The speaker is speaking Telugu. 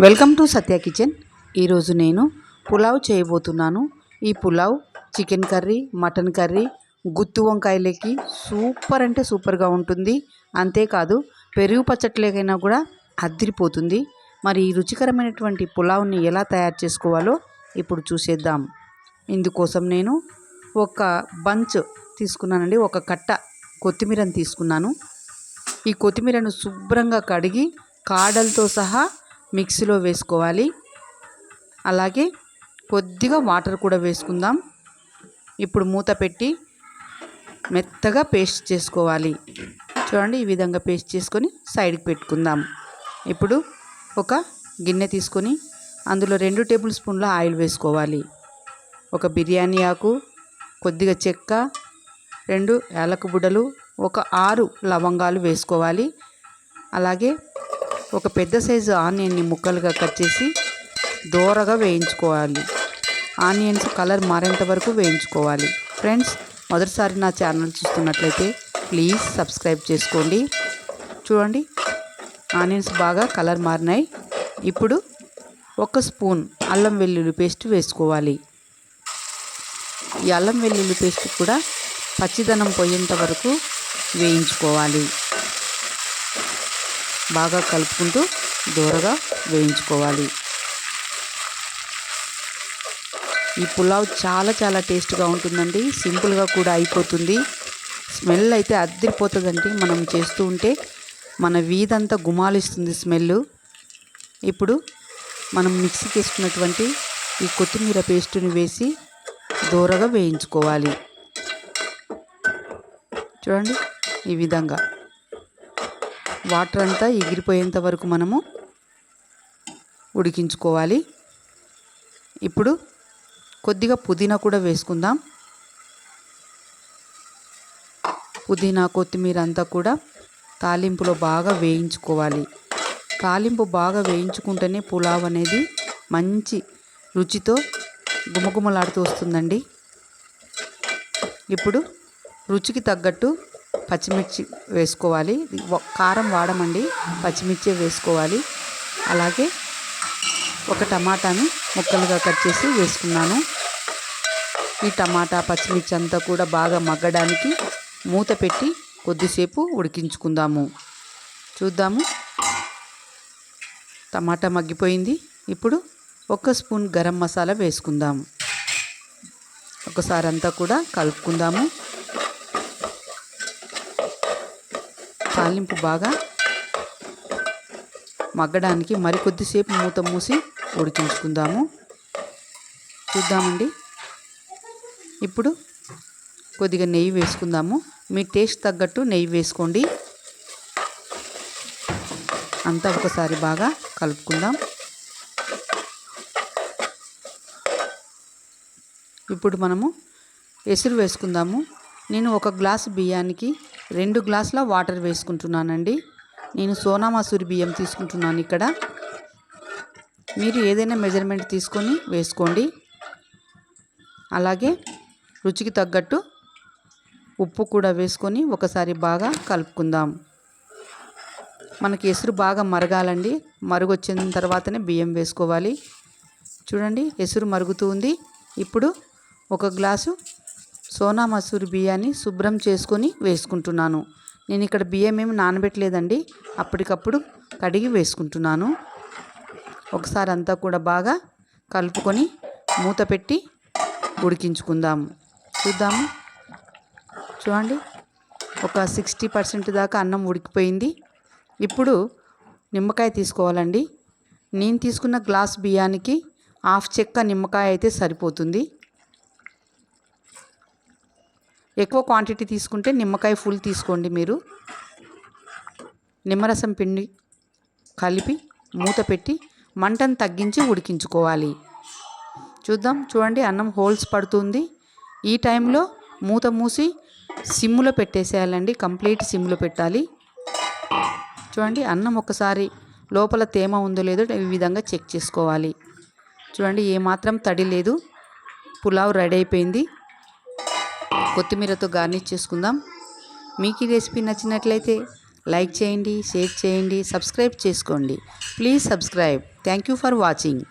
Welcome to Satya kitchen. ఈరోజు నేను పులావ్ చేయబోతున్నాను. ఈ pulao chicken curry mutton curry గుత్తి వంకాయలకి సూపర్ అంటే సూపర్గా ఉంటుంది. అంతేకాదు పెరుగు పచ్చట్లేకైనా కూడా అద్దిరిపోతుంది. మరి ఈ రుచికరమైనటువంటి పులావ్ని ఎలా తయారు చేసుకోవాలో ఇప్పుడు చూసేద్దాం. ఇందుకోసం నేను ఒక బంచ్ తీసుకున్నానండి. ఒక కట్ట కొత్తిమీరని తీసుకున్నాను. ఈ కొత్తిమీరను శుభ్రంగా కడిగి కాడలతో సహా మిక్సీలో వేసుకోవాలి. అలాగే కొద్దిగా వాటర్ కూడా వేసుకుందాం. ఇప్పుడు మూత పెట్టి మెత్తగా పేస్ట్ చేసుకోవాలి. చూడండి ఈ విధంగా పేస్ట్ చేసుకొని సైడ్కి పెట్టుకుందాం. ఇప్పుడు ఒక గిన్నె తీసుకొని అందులో రెండు టేబుల్ స్పూన్ల ఆయిల్ వేసుకోవాలి. ఒక బిర్యానీ ఆకు కొద్దిగా చెక్క రెండు యాలకు బుడలు ఒక ఆరు లవంగాలు వేసుకోవాలి. అలాగే ఒక పెద్ద సైజు ఆనియన్ని ముక్కలుగా కట్ చేసి దోరగా వేయించుకోవాలి. ఆనియన్స్ కలర్ మారేంత వరకు వేయించుకోవాలి. ఫ్రెండ్స్ మొదటిసారి నా ఛానల్ చూస్తున్నట్లయితే ప్లీజ్ సబ్స్క్రైబ్ చేసుకోండి. చూడండి ఆనియన్స్ బాగా కలర్ మారినాయి. ఇప్పుడు ఒక స్పూన్ అల్లం వెల్లుల్లి పేస్ట్ వేసుకోవాలి. ఈ అల్లం వెల్లుల్లి పేస్ట్ కూడా పచ్చిదనం పోయేంత వరకు వేయించుకోవాలి. బాగా కలుపుకుంటూ దూరగా వేయించుకోవాలి. ఈ పులావ్ చాలా చాలా టేస్ట్గా ఉంటుందండి. సింపుల్గా కూడా అయిపోతుంది. స్మెల్ అయితే అద్దరిపోతుందండి. మనం చేస్తూ ఉంటే మన వీధంతా గుమాలిస్తుంది స్మెల్ ఇప్పుడు మనం మిక్సీకి వేసుకున్నటువంటి ఈ కొత్తిమీర పేస్టుని వేసి దూరగా వేయించుకోవాలి. చూడండి ఈ విధంగా. వాటర్ అంతా ఎగిరిపోయేంత వరకు మనము ఉడికించుకోవాలి. ఇప్పుడు కొద్దిగా పుదీనా కూడా వేసుకుందాం. పుదీనా కొత్తిమీర అంతా కూడా తాలింపులో బాగా వేయించుకోవాలి. తాలింపు బాగా వేయించుకుంటేనే పులావ్ అనేది మంచి రుచితో గుమగుమలాడుతూ వస్తుందండి. ఇప్పుడు రుచికి తగ్గట్టు పచ్చిమిర్చి వేసుకోవాలి. కారం వాడమండి. పచ్చిమిర్చి వేసుకోవాలి. అలాగే ఒక టమాటాను ముక్కలుగా కట్ చేసి వేసుకున్నాను. ఈ టమాటా పచ్చిమిర్చి అంతా కూడా బాగా మగ్గడానికి మూత పెట్టి కొద్దిసేపు ఉడికించుకుందాము. చూద్దాము. టమాటా మగ్గిపోయింది. ఇప్పుడు ఒక స్పూన్ గరం మసాలా వేసుకుందాము. ఒకసారి అంతా కూడా కలుపుకుందాము. తాలింపు బాగా మగ్గడానికి మరికొద్దిసేపు మూత మూసి ఉడికించుకుందాము చూద్దామండి. ఇప్పుడు కొద్దిగా నెయ్యి వేసుకుందాము. మీ టేస్ట్ తగ్గట్టు నెయ్యి వేసుకోండి. అంతా ఒకసారి బాగా కలుపుకుందాం. ఇప్పుడు మనము ఎసురు వేసుకుందాము. నేను ఒక గ్లాసు బియ్యానికి రెండు గ్లాసుల వాటర్ వేసుకుంటున్నానండి. నేను సోనా మసూరి బియ్యం తీసుకుంటున్నాను ఇక్కడ. మీరు ఏదైనా మెజర్మెంట్ తీసుకొని వేసుకోండి. అలాగే రుచికి తగ్గట్టు ఉప్పు కూడా వేసుకొని ఒకసారి బాగా కలుపుకుందాం. మనకి ఎసురు బాగా మరగాలండి. మరుగు వచ్చిన తర్వాతనే బియ్యం వేసుకోవాలి. చూడండి ఎసురు మరుగుతూ ఉంది. ఇప్పుడు ఒక గ్లాసు సోనా మసూరి బియ్యాన్ని శుభ్రం చేసుకొని వేసుకుంటున్నాను. నేను ఇక్కడ బియ్యం ఏమి నానబెట్టలేదండి. అప్పటికప్పుడు కడిగి వేసుకుంటున్నాను. ఒకసారి అంతా కూడా బాగా కలుపుకొని మూత పెట్టి ఉడికించుకుందాము చూద్దాము చూడండి. ఒక సిక్స్టీ పర్సెంట్ దాకా అన్నం ఉడికిపోయింది. ఇప్పుడు నిమ్మకాయ తీసుకోవాలండి. నేను తీసుకున్న గ్లాస్ బియ్యానికి హాఫ్ చెక్క నిమ్మకాయ అయితే సరిపోతుంది. ఎక్కువ క్వాంటిటీ తీసుకుంటే నిమ్మకాయ ఫుల్ తీసుకోండి మీరు. నిమ్మరసం పిండి కలిపి మూత పెట్టి మంటను తగ్గించి ఉడికించుకోవాలి. చూద్దాం చూడండి అన్నం హోల్స్ పడుతుంది. ఈ టైంలో మూత మూసి సిమ్లో పెట్టేసేయాలండి. కంప్లీట్ సిమ్లో పెట్టాలి. చూడండి అన్నం ఒకసారి లోపల తేమ ఉందో లేదో ఈ విధంగా చెక్ చేసుకోవాలి. చూడండి ఏమాత్రం తడి లేదు. పులావ్ రెడీ అయిపోయింది. కొత్తిమీరతో గార్నిష్ చేసుకుందాం. మీకు ఈ రెసిపీ నచ్చినట్లయితే లైక్ చేయండి షేర్ చేయండి సబ్స్క్రైబ్ చేసుకోండి. Please subscribe. Thank you for watching.